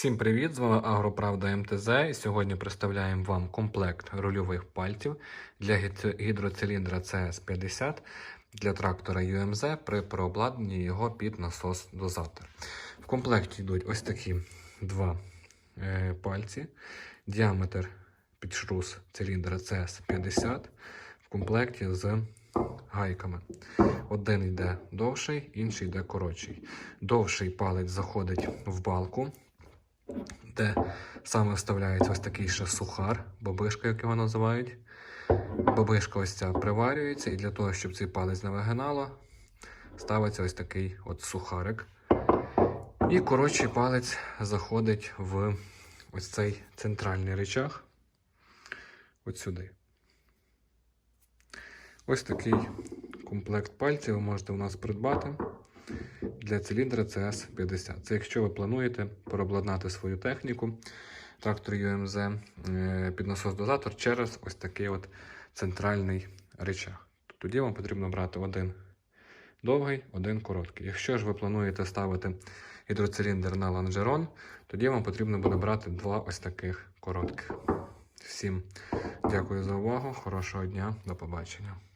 Всім привіт! З вами Агроправда МТЗ. І сьогодні представляємо вам комплект рульових пальців для гід- гідроциліндра CS50 для трактора UMZ при прообладнанні його під насос дозатор. В комплекті йдуть ось такі два е, пальці, діаметр під шрус циліндра CS50 в комплекті з гайками. Один йде довший, інший йде коротший. Довший палець заходить в балку, де саме вставляється ось такий ще сухар, бабишка, як його називають. Бабишка ось ця приварюється, і для того, щоб цей палець не вигинало, ставиться ось такий от сухарик. І коротший палець заходить в ось цей центральний речах. От сюди. Ось такий комплект пальців ви можете у нас придбати для циліндра CS50. Це якщо ви плануєте переобладнати свою техніку, трактор UMZ е, під насос-дозатор через ось такий от центральний речах. Тоді вам потрібно брати один довгий, один короткий. Якщо ж ви плануєте ставити гідроциліндр на лонжерон, тоді вам потрібно буде брати два ось таких коротких. Всім дякую за увагу, хорошого дня, до побачення.